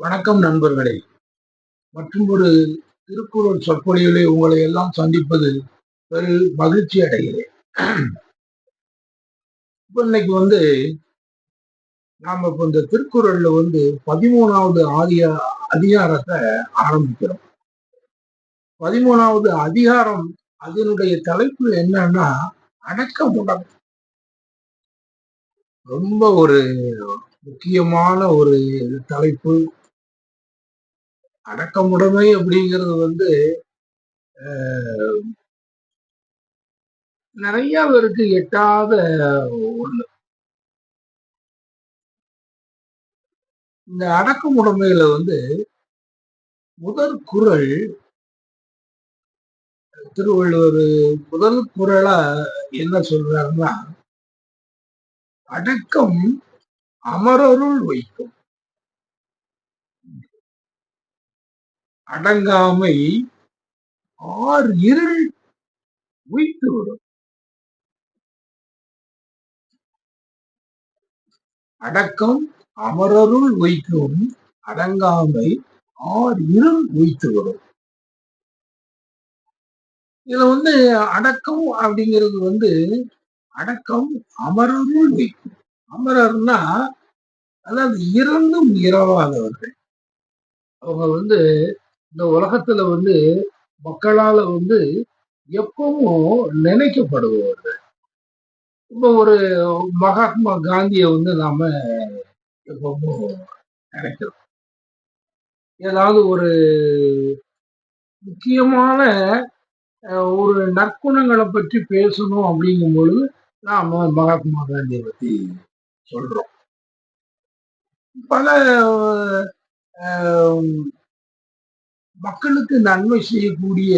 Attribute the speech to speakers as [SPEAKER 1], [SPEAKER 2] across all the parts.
[SPEAKER 1] வணக்கம் நண்பர்களே. மற்றும் ஒரு திருக்குறள் சொற்பொழிவிலே உங்களை எல்லாம் சந்திப்பது பெரு மகிழ்ச்சி அடைகிறேன். இப்போ இன்னைக்கு வந்து நாம இப்ப இந்த திருக்குறள்ல வந்து பதிமூணாவது ஆதிய அதிகாரத்தை ஆரம்பிக்கிறோம். பதிமூணாவது அதிகாரம் அதனுடைய தலைப்பு என்னன்னா அடக்க அடக்கமுடம் ரொம்ப ஒரு முக்கியமான ஒரு தலைப்பு. அடக்கமுடைமை அப்படிங்கிறது வந்து நிறைய பேருக்கு எட்டாத ஒண்ணு. இந்த அடக்கமுடைமையில வந்து முதல் குரல் திருவள்ளுவர் முதல் குரலா என்ன சொல்றாருன்னா அடக்கம் அமரருள் வைக்கும். அடங்காமை ஆர் இருள் உயித்து விடும். அடக்கம் அமரருள் வைக்கும் அடங்காமை ஆர் இருள் உய்த்து விடும். இதுல வந்து அடக்கம் அப்படிங்கிறது வந்து அடக்கம் அமரருள் வைக்கும் அமரர்னா அதாவது இறந்தும் இரவாதவர்கள் அவங்க வந்து இந்த உலகத்துல வந்து மக்களால வந்து எப்பவும் நினைக்கப்படுபவர் இப்போ ஒரு மகாத்மா காந்திய வந்து நாம எப்பவும் நினைக்கிறோம். ஏதாவது ஒரு முக்கியமான ஒரு நற்குணங்களை பற்றி பேசணும் அப்படிங்கும் பொழுது நாம மகாத்மா காந்தியை பத்தி சொல்றோம். பல மக்களுக்கு நன்மை செய்யக்கூடிய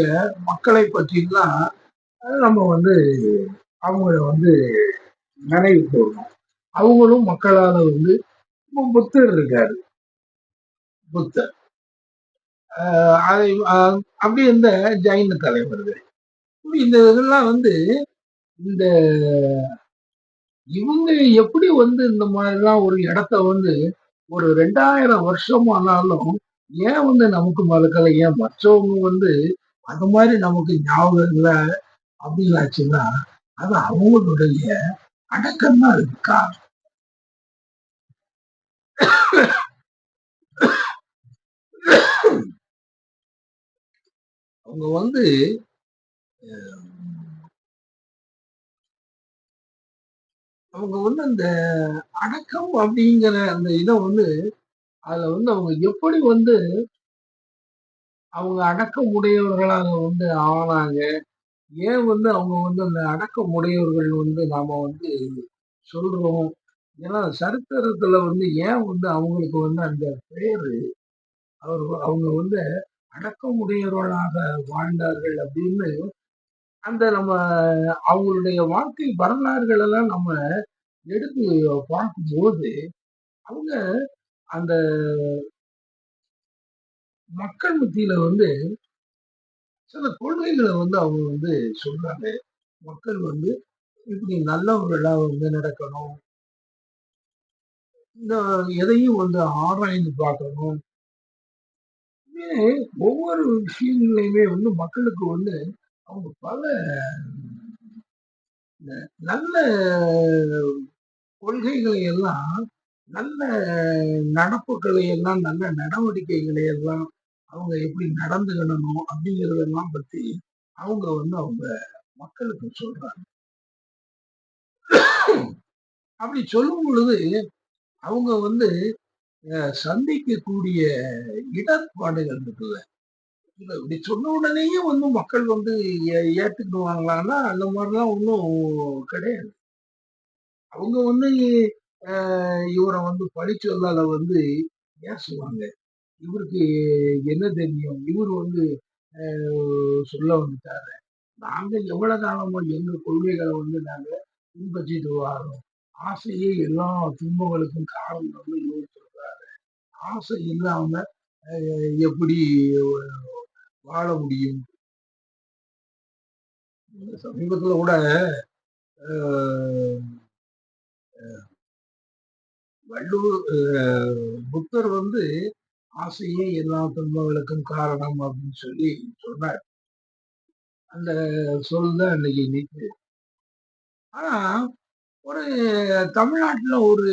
[SPEAKER 1] மக்களை பற்றிலாம் நம்ம வந்து அவங்கள வந்து நினைவு கூறணும். அவங்களும் மக்களால் வந்து புத்தர் இருக்காரு. புத்தர். அதை அப்படி இருந்த ஜைன தலைவர்கள் இந்த இதெல்லாம் வந்து இந்த இவங்க எப்படி வந்து இந்த மாதிரிலாம் ஒரு இடத்த வந்து ஒரு ரெண்டாயிரம் வருஷம் ஆனாலும் ஏன் வந்து நமக்கு மறக்கல? ஏன் மற்றவங்க வந்து அந்த மாதிரி நமக்கு ஞாபகம் இல்லை அப்படின்னாச்சுன்னா அது அவங்களுடைய அடக்கம் தான் இருக்கா? அவங்க வந்து அவங்க வந்து அந்த அடக்கம் அப்படிங்கிற அந்த இதை வந்து அதுல வந்து அவங்க எப்படி வந்து அவங்க அடக்கமுடையவர்களாக வந்து ஆனாங்க? ஏன் வந்து அவங்க வந்து அந்த அடக்கமுடையவர்கள் வந்து நாம வந்து சொல்றோம்? ஏன்னா சரித்திரத்துல வந்து ஏன் வந்து அவங்களுக்கு வந்து அந்த பேரு? அவர் அவங்க வந்து அடக்கமுடையவர்களாக வாழ்ந்தார்கள் அப்படின்னு அந்த நம்ம அவங்களுடைய வாழ்க்கை வரலாறுகளெல்லாம் நம்ம எடுத்து பார்க்கும்போது அவங்க அந்த மக்கள் மத்தியில வந்து சில கொள்கைகளை வந்து அவங்க வந்து சொல்றாங்க. மக்கள் வந்து இப்படி நல்லவர்களா வந்து நடக்கணும். இந்த எதையும் வந்து ஆராய்ந்து பார்க்கணும். ஒவ்வொரு விஷயங்களையுமே வந்து மக்களுக்கு வந்து அவங்க பல நல்ல கொள்கைகளை எல்லாம் நல்ல நடப்புகளை எல்லாம் நல்ல நடவடிக்கைகளை எல்லாம் அவங்க எப்படி நடந்துக்கணும் அப்படிங்கிறதெல்லாம் பத்தி அவங்க வந்து அவங்க மக்களுக்கு சொல்றாங்க. அப்படி சொல்லும் பொழுது அவங்க வந்து சந்திக்கக்கூடிய இடர்பாடுகள் இருக்குல்ல. இப்படி சொன்ன உடனேயே வந்து மக்கள் வந்து ஏத்துக்குவாங்களான்னா அந்த மாதிரிலாம் ஒன்றும் கிடையாது. அவங்க வந்து இவரை வந்து பழிச்சொல்லால வந்து ஏசுவாங்க இவருக்கு என்ன தெரியும்? இவர் வந்து சொல்ல வந்துட்டாரு. நாங்கள் எவ்வளவு காலமோ எங்கள் கொள்கைகளை வந்து நாங்க பின்பற்றிட்டு வரோம்? ஆசையே எல்லா துன்பங்களுக்கும் காரணம் இவர் சொல்றாரு. ஆசை இல்லாம எப்படி வாழ முடியும்? சமீபத்துல கூட வள்ளுவர் புத்தர் வந்து ஆசையே எல்லா துன்பங்களுக்கும் காரணம் அப்படின்னு சொல்லி சொன்னார். அந்த சொல் தான் இன்னைக்கு ஆனா ஒரு தமிழ்நாட்டுல ஒரு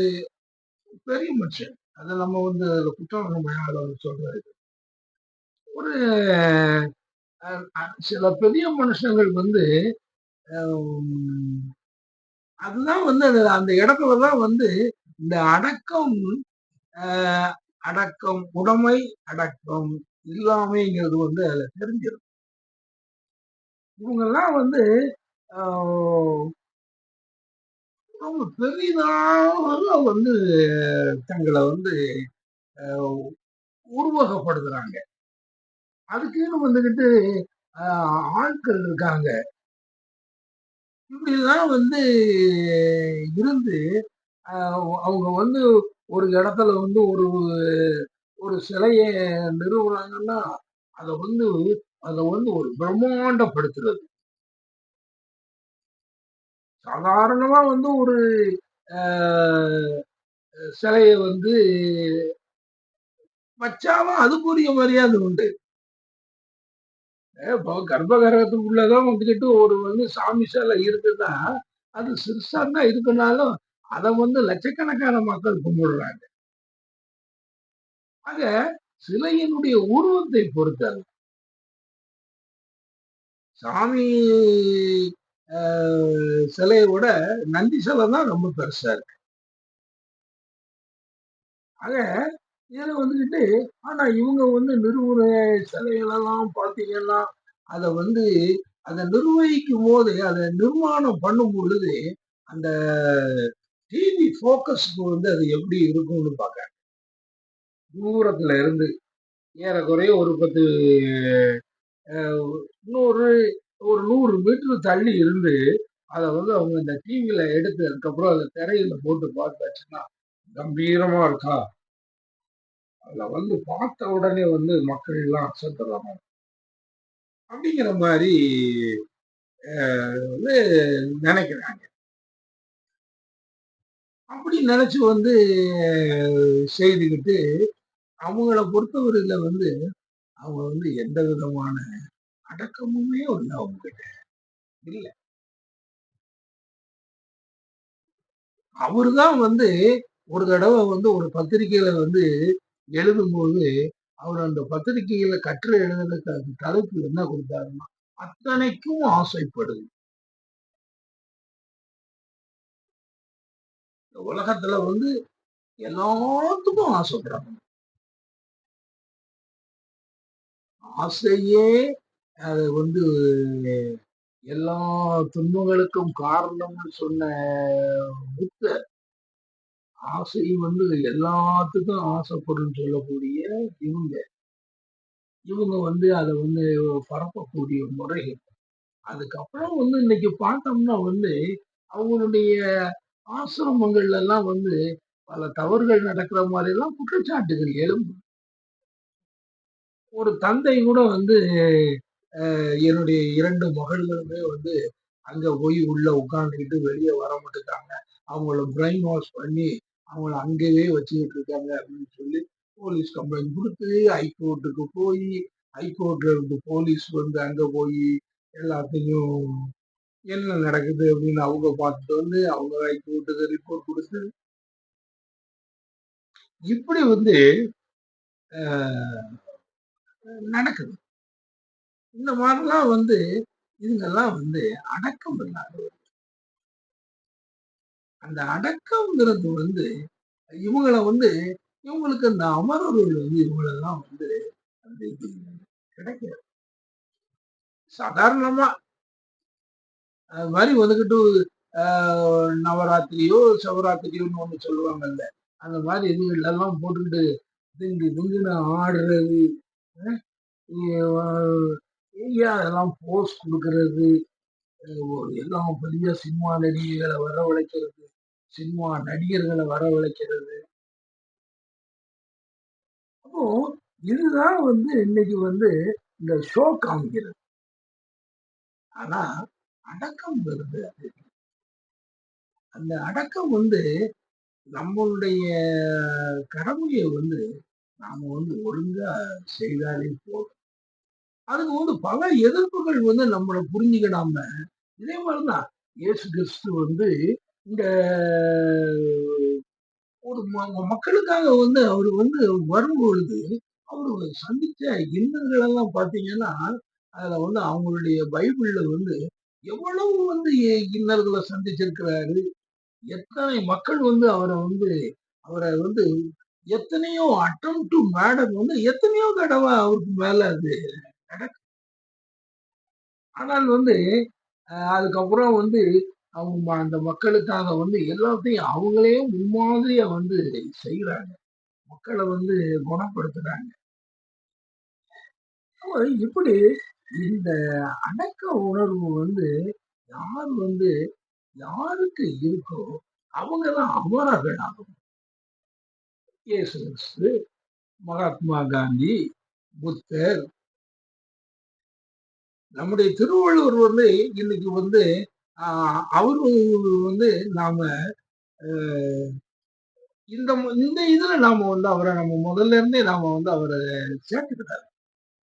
[SPEAKER 1] பெரிய மனுஷன் அதை நம்ம வந்து அதுல குற்றம் சொல்றாரு? ஒரு அஹ், சில பெரிய மனுஷங்கள் வந்து அதுதான் வந்து அந்த இடத்துல தான் வந்து இந்த அடக்கம் ஆஹ், அடக்கம் உடைமை அடக்கம் இல்லாமைங்கிறது வந்து அதுல தெரிஞ்சிடும் இவங்கெல்லாம் வந்து ஆஹ், ரொம்ப பெரிதாக வந்து தங்களை வந்து உருவகப்படுத்துறாங்க. அதுக்குன்னு வந்துகிட்டு ஆட்கள் இருக்காங்க. இப்படிலாம் வந்து இருந்து அவங்க வந்து ஒரு இடத்துல வந்து ஒரு ஒரு சிலையை நிறுவனாங்கன்னா அதை வந்து அதை வந்து ஒரு பிரம்மாண்டப்படுத்துறது. சாதாரணமா வந்து ஒரு சிலையை வந்து வச்சாலும் அதுக்குரிய மரியாதை உண்டு. இப்போ கர்ப்பகிரகத்துக்குள்ளதான் வந்துக்கிட்டு ஒரு வந்து சாமி சிலை இருக்குன்னா அது சிறுசாக தான் இருக்குனாலும் அதை வந்து லட்சக்கணக்கான மக்கள் கும்பிடுறாங்க. ஆக சிலையினுடைய உருவத்தை பொறுத்தது. சாமி ஆஹ், சிலையை விட நந்தி சிலை தான் ரொம்ப பெருசா இருக்கு. ஆக இதுல வந்துக்கிட்டு ஆனா இவங்க வந்து நிறுவன சிலைகளெல்லாம் பார்த்தீங்கன்னா அதை வந்து அதை நிர்வகிக்கும் போது அதை நிர்மாணம் பண்ணும் பொழுது அந்த டிவி ஃபோக்கஸ்க்கு வந்து அது எப்படி இருக்கும்னு பார்க்க தூரத்தில் இருந்து ஏறக்குறைய ஒரு பத்து இன்னொரு நூறு ஒரு நூறு மீட்டர் தள்ளி இருந்து அதை வந்து அவங்க இந்த டிவியில் எடுத்து அதுக்கப்புறம் அதை திரையில் போட்டு பார்த்தாச்சுன்னா கம்பீரமாக இருக்கா? அதில் வந்து பார்த்த உடனே வந்து மக்கள் எல்லாம் அசத்துறாங்க அப்படிங்கிற மாதிரி வந்து நினைக்கிறாங்க. அப்படி நினைச்சு வந்து செய்துக்கிட்டு அவங்கள பொறுத்தவரையில வந்து அவங்க வந்து எந்த விதமான அடக்கமுமே இல்லை அவங்க கிட்ட இல்ல அவருதான் வந்து ஒரு தடவை வந்து ஒரு பத்திரிக்கையில வந்து எழுதும்போது அவர் அந்த பத்திரிகையில கற்று எழுதுறதுக்கு அது தலைப்பு என்ன கொடுத்தாருன்னா அத்தனைக்கும் ஆசைப்படுது. உலகத்துல வந்து எல்லாத்துக்கும் ஆசைப்படுறாங்க ஆசையே அது வந்து எல்லா துன்பங்களுக்கும் காரணம்னு சொன்ன புத்த ஆசை வந்து எல்லாத்துக்கும் ஆசைப்படும் சொல்லக்கூடிய இவங்க. இவங்க வந்து அதை வந்து பரப்பக்கூடிய முறை அதுக்கப்புறம் வந்து இன்னைக்கு பார்த்தோம்னா வந்து அவங்களுடைய ஆசிரமங்கள்ல எல்லாம் வந்து பல தவறுகள் நடக்கிற மாதிரி எல்லாம் குற்றச்சாட்டுகள் எழும் ஒரு தந்தை கூட வந்து என்னுடைய இரண்டு மகள்களுமே வந்து அங்க போய் உள்ள உட்காந்துக்கிட்டு வெளியே வர மாட்டேங்காங்க அவங்கள பிரெயின் வாஷ் பண்ணி அவங்கள அங்கேயே வச்சுக்கிட்டு இருக்காங்க அப்படின்னு சொல்லி போலீஸ் கம்ப்ளைண்ட் கொடுத்து ஹைகோர்ட்டுக்கு போய் ஹைகோர்ட்ல இருந்து போலீஸ் வந்து அங்க போய் எல்லாத்தையும் என்ன நடக்குது அப்படின்னு அவங்க பார்த்துட்டு வந்து அவங்க ஹைகோர்ட்டுக்கு ரிப்போர்ட் கொடுத்து இப்படி வந்து நடக்குது. இந்த மாதிரிலாம் வந்து இதுங்கெல்லாம் வந்து அடக்கம் இல்லாத அந்த அடக்கம்ங்கிறது வந்து இவங்களை வந்து இவங்களுக்கு அந்த அமரர்கள் வந்து இவங்களெல்லாம் வந்து அந்த இது கிடைக்காது சாதாரணமா அது மாதிரி வந்துக்கிட்டு நவராத்திரியோ சிவராத்திரியோன்னு ஒன்று சொல்லுவாங்கல்ல. அந்த மாதிரி இதுகளெல்லாம் போட்டுக்கிட்டு திங்கு திங்குன்னு ஆடுறது அஹ், அதெல்லாம் போஸ் கொடுக்கறது எல்லாம் பெரிய சினிமா நடிகைகளை வரவழைக்கிறது சினிமா நடிகர்களை வரவழைக்கிறது. அப்போ இதுதான் வந்து இன்னைக்கு வந்து இந்த ஷோ காமிக்கிறது. ஆனா அடக்கம் அது. அந்த அடக்கம் வந்து நம்மளுடைய கடமையை வந்து நாம வந்து ஒழுங்கா செய்தாலே போதும். அதுக்கு வந்து பல எதிர்ப்புகள் வந்து நம்மளை புரிஞ்சுக்கிடாம இதே மாதிரிதான் இயேசு கிறிஸ்து வந்து இந்த ஒரு ம- மக்களுக்காக வந்து அவர் வந்து வரும்பொழுது அவர் சந்திச்ச இன்னர்கள் எல்லாம் பார்த்தீங்கன்னா அதுல வந்து அவங்களுடைய பைபிள்ல வந்து எவ்வளவு வந்து இன்னல்களை சந்திச்சிருக்கிறாரு? எத்தனை மக்கள் வந்து அவரை வந்து அவரை வந்து எத்தனையோ அட்டம் டு மேடம் வந்து எத்தனையோ தடவை அவருக்கு மேல அது நடக்கு. ஆனால் வந்து அஹ், அதுக்கப்புறம் வந்து அவங்க அந்த மக்களுக்காக வந்து எல்லாத்தையும் அவங்களே முன்மாதிரியா வந்து செய்யறாங்க மக்களை வந்து குணப்படுத்துறாங்க. இப்படி இந்த அடக்க உணர்வு வந்து யார் வந்து யாருக்கு இருக்கோ அவங்கதான் அமரர்கள் ஆகும் இயேசு கிறிஸ்து மகாத்மா காந்தி புத்தர். நம்முடைய திருவள்ளுவர் வந்து இன்னைக்கு வந்து ஆஹ், அவரு வந்து நாம ஆஹ், இந்த இந்த இதுல நாம வந்து அவரை நம்ம முதல்ல இருந்தே நாம வந்து அவரை சேர்த்துக்கிட்டாரு.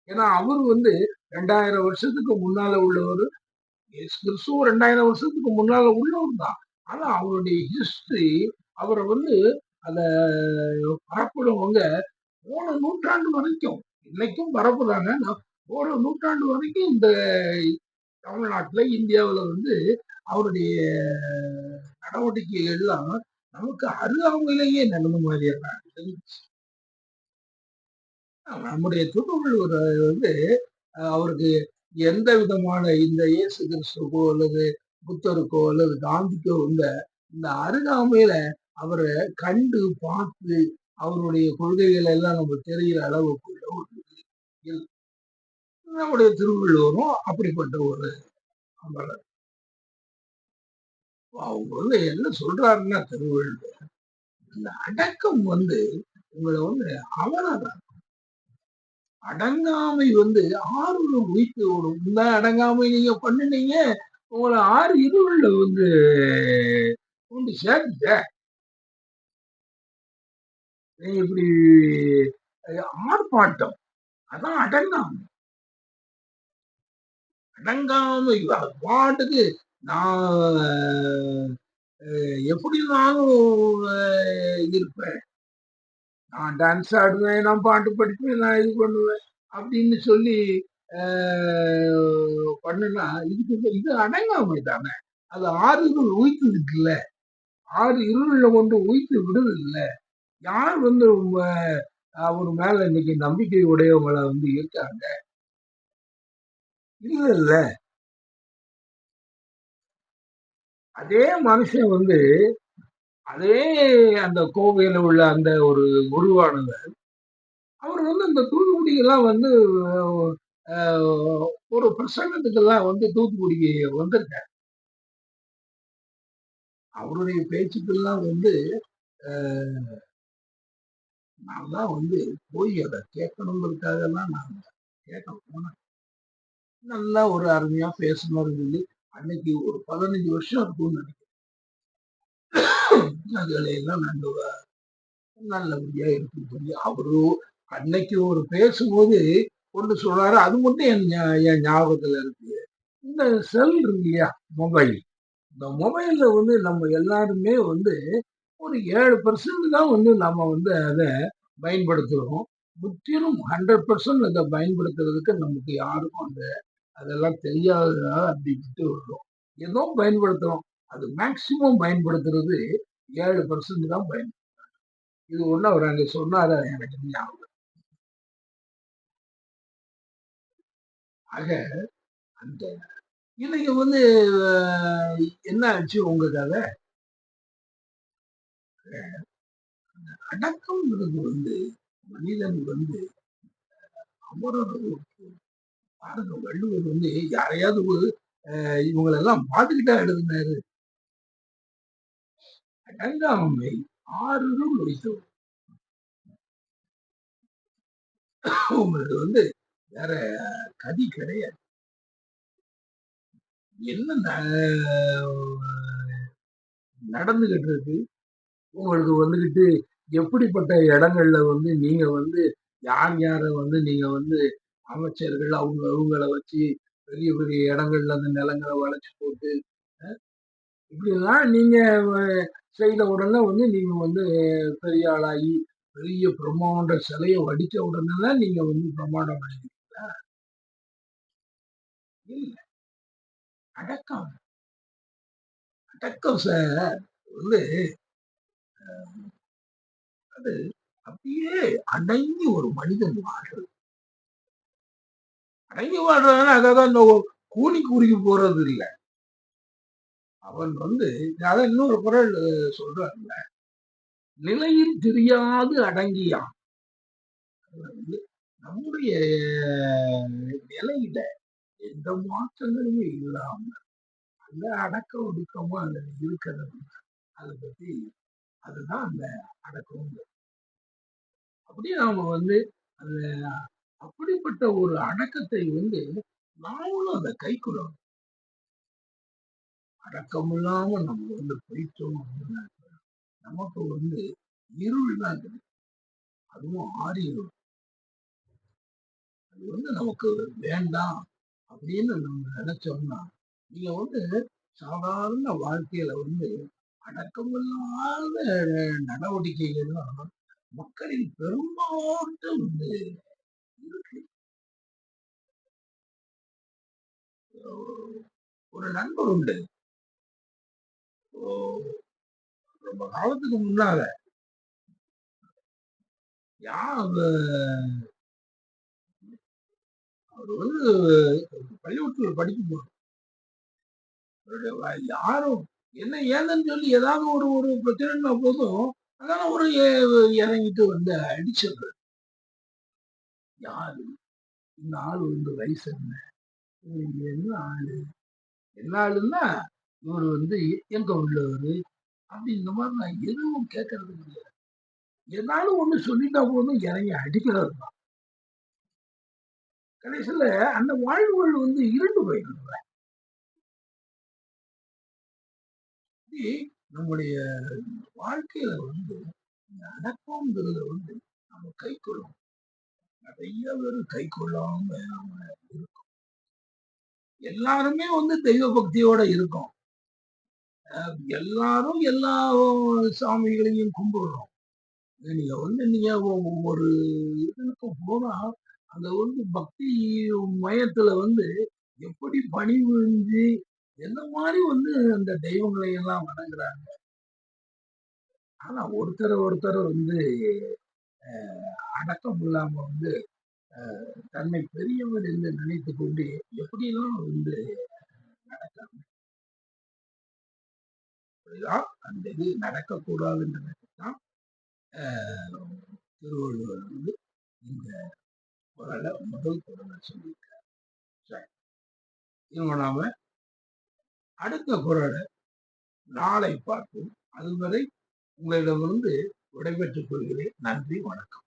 [SPEAKER 1] ஏன்னா அவர் வந்து ரெண்டாயிரம் வருஷத்துக்கு முன்னால உள்ளவர் இயேசு கிறிஸ்துவும் ரெண்டாயிரம் வருஷத்துக்கு முன்னால உள்ளவர் தான் ஆனா அவருடைய ஹிஸ்டரி அவரை வந்து அத பரப்புறவங்க போன நூற்றாண்டு வரைக்கும் இன்னைக்கும் பரப்புறாங்க நான் போன நூற்றாண்டு வரைக்கும் இந்த தமிழ்நாட்டுல இந்தியாவுல வந்து அவருடைய நடவடிக்கைகள் எல்லாம் நமக்கு அருகாமையிலேயே நடந்த மாதிரியே இருந்துச்சு. நம்முடைய திருவள்ளுவர் வந்து அவருக்கு எந்த விதமான இந்த இயேசு கிறிஸ்துக்கோ அல்லது புத்தருக்கோ அல்லது காந்திக்கோ இருந்த இந்த அருகாமையில அவரை கண்டு பார்த்து அவருடைய கொள்கைகள் எல்லாம் நம்ம தெரிகிற அளவுக்குள்ள ஒரு நம்முடைய திருவள்ளுவரும் அப்படிப்பட்ட ஒரு அமரர். அவங்க வந்து என்ன சொல்றாருன்னா திருவள்ளுவர் இந்த அடக்கம் வந்து உங்களை வந்து அவலதான் அடங்காமை வந்து ஆறு உயிர்த்து ஓடும் இந்த அடங்காமை நீங்க பண்ணுனீங்க. உங்களை ஆறு இருள்ல வந்து கொண்டு சேர்த்துட்ட நீங்க இப்படி ஆர்ப்பாட்டம். அதான் அடங்காமை. அடங்காமை பாட்டுக்கு நான் அஹ், எப்படினாலும் இருப்பேன். நான் டான்ஸ் ஆடுவேன் நான் பாட்டு படிப்பேன் நான் இது பண்ணுவேன் அப்படின்னு சொல்லி அஹ், இதுக்கு இது அடங்காமை தானே. அது ஆறுகள் இருள் ஆறு இருளில் கொண்டு உயித்து விடுது இல்லை யார் வந்து அவர் மேல இன்னைக்கு நம்பிக்கை உடையவங்களை வந்து இருக்காங்க? இல்ல இல்ல அதே மனுஷன் வந்து அதே அந்த கோவையில உள்ள அந்த ஒரு குருவானவர் அவர் வந்து அந்த தூத்துக்குடிக்கெல்லாம் வந்து ஒரு பிரசங்கத்துக்கெல்லாம் வந்து தூத்துக்குடிக்கு வந்திருக்கார். அவருடைய பேச்சுக்கெல்லாம் வந்து நான் தான் வந்து போய் அதை கேட்கணுங்கிறதுக்காகலாம் நான் கேட்க போனேன். நல்லா ஒரு அருமையா பேசணும்னு சொல்லி அன்னைக்கு ஒரு பதினஞ்சு வருஷம் இருக்கும்னு நினைக்கிறேன். அதுகளை எல்லாம் நாங்க நல்லபடியா இருக்குன்னு சொல்லி அவரு அன்னைக்கு ஒரு பேசும்போது ஒன்று சொல்றாரு அது மட்டும் என் என் ஞாபகத்துல இருக்கு. இந்த செல் இருக்கு இல்லையா மொபைல் இந்த மொபைல்ல வந்து நம்ம எல்லாருமே வந்து ஒரு ஏழு பர்சன்ட் தான் வந்து நம்ம வந்து அதை பயன்படுத்துகிறோம் முற்றிலும் ஹண்ட்ரட் பர்சன்ட் அதை பயன்படுத்துறதுக்கு நமக்கு யாருக்கும் அந்த அதெல்லாம் தெரியாததுனால அப்படி விட்டு விடுறோம். ஏதோ பயன்படுத்துகிறோம் அது மேக்சிமம் பயன்படுத்துறது ஏழு பர்சன்ட் தான் பயன்படுத்துறாங்க இது ஒண்ணு அவர் அங்க சொன்னார் அது எனக்கு ஞாபகம் ஆக அந்த இன்னைக்கு வந்து என்ன ஆச்சு உங்க கதை அடக்கம்ங்கிறது வந்து மனிதன் வந்து அமரர்களுக்கு பாருங்க வள்ளுவர் வந்து யாரையாவது ஒரு, அஹ், இவங்களெல்லாம் பார்த்துக்கிட்டா எழுதுனாரு. அடங்காமை ஆறு முடித்து உங்களுக்கு வந்து வேற கதி கிடையாது. என்ன நடந்துகிட்டு இருக்கு உங்களுக்கு வந்துகிட்டு எப்படிப்பட்ட இடங்கள்ல வந்து நீங்க வந்து யார் யார வந்து நீங்க வந்து அமைச்சர்கள் அவங்க அவங்கள வச்சு பெரிய பெரிய இடங்கள்ல அந்த நிலங்களை வளைச்சு போட்டு அஹ், இப்படிலாம் நீங்க செய்த உடனே வந்து நீங்க வந்து பெரிய ஆளாகி பெரிய பிரம்மாண்ட சிலையை வடிச்ச உடனே நீங்க வந்து பிரம்மாண்டம் அடைவீங்களா இல்லை. அடக்கம். அடக்கம் சார் வந்து அது அப்படியே அடங்கி ஒரு மனிதன் வாழ்றது. அடங்கி வாழ்றதுன்னா அதாவது அந்த கூனி கூறிக்கு போறது இல்லை அவன் வந்து அதான் இன்னொரு குரல் சொல்றாருல நிலையில் தெரியாது அடங்கியான். வந்து நம்முடைய நிலையில எந்த மாற்றங்களுமே இல்லாம அந்த அடக்க ஒடுக்கமா அதுல இருக்கிறது அதை பத்தி அதுதான் அந்த அடக்கம் அப்படியே நாம வந்து அந்த அப்படிப்பட்ட ஒரு அடக்கத்தை வந்து நாமளும் அதை கைக்குறோம் அடக்கம் இல்லாம நம்ம வந்து போயிட்டோம் அப்படின்னா நமக்கு வந்து இருள் தான் கிடைக்கும். அதுவும் ஆறிடும் அது வந்து நமக்கு வேண்டாம் அப்படின்னு நம்ம நினைச்சோம்னா நீங்க வந்து சாதாரண வாழ்க்கையில வந்து அடக்கமில்லாத நடவடிக்கைகள்லாம் மக்களின் பெரும்பாலும் வந்து இருக்கு. ஒரு நண்பர் உண்டு. ரொம்ப காலத்துக்கு முன்னால யார் அவர் வந்து பள்ளிக்கூடத்தில் படிக்கும் போது யாரும் என்ன ஏதுன்னு சொல்லி ஏதாவது ஒரு ஒரு பிரச்சனைனா போதும் அதனால ஒரு இறங்கிட்டு வந்து அடிச்சிடுறது யாரு? இந்த ஆள் வந்து வயசு என்ன? என்ன ஆளு? என்ன ஆளுன்னா இவர் வந்து எங்க உள்ளவர். அப்படி இந்த மாதிரி நான் எதுவும் கேட்கறது கிடையாது என்னாலும் ஒண்ணு சொல்லிட்டா போதும் இறங்கி அடிக்கிறது தான். கடைசியில அந்த வாழ்வுகள் வந்து இருண்டு போயிடும் நம்முடைய வாழ்க்கையில வந்து அடக்கம்ங்கிறத வந்து நம்ம கை கொள்ளும். நிறைய பேர் கை கொள்ளாம நாம இருக்கோம். எல்லாருமே வந்து தெய்வ பக்தியோட இருக்கோம். எல்லாரும் எல்லா சாமிகளையும் கும்பிடுறோம். நீங்க வந்து நீங்க ஒ- ஒவ்வொரு இதுக்கு போனா அந்த வந்து பக்தி மயத்துல வந்து எப்படி பணிபுரிஞ்சு எந்த மாதிரி வந்து அந்த தெய்வங்களை எல்லாம் வணங்குறாங்க. ஆனா ஒருத்தர் ஒருத்தர் வந்து அடக்கம் இல்லாம வந்து தன்னை பெரியவர் என்று நினைத்து கொண்டு எப்படியெல்லாம் வந்து நடக்காம அப்படிதான் அந்த இது நடக்கக்கூடாதுன்றதுதான் அஹ், திருவள்ளுவர் வந்து இந்த குரலை முதல் குரலை சொல்லியிருக்கார். சரி. இவங்க நாம அடுத்த குரலை நாளை பார்ப்போம். அதுவரை உங்களிடமிருந்து விடைபெற்றுக் கொள்கிறேன். நன்றி வணக்கம்.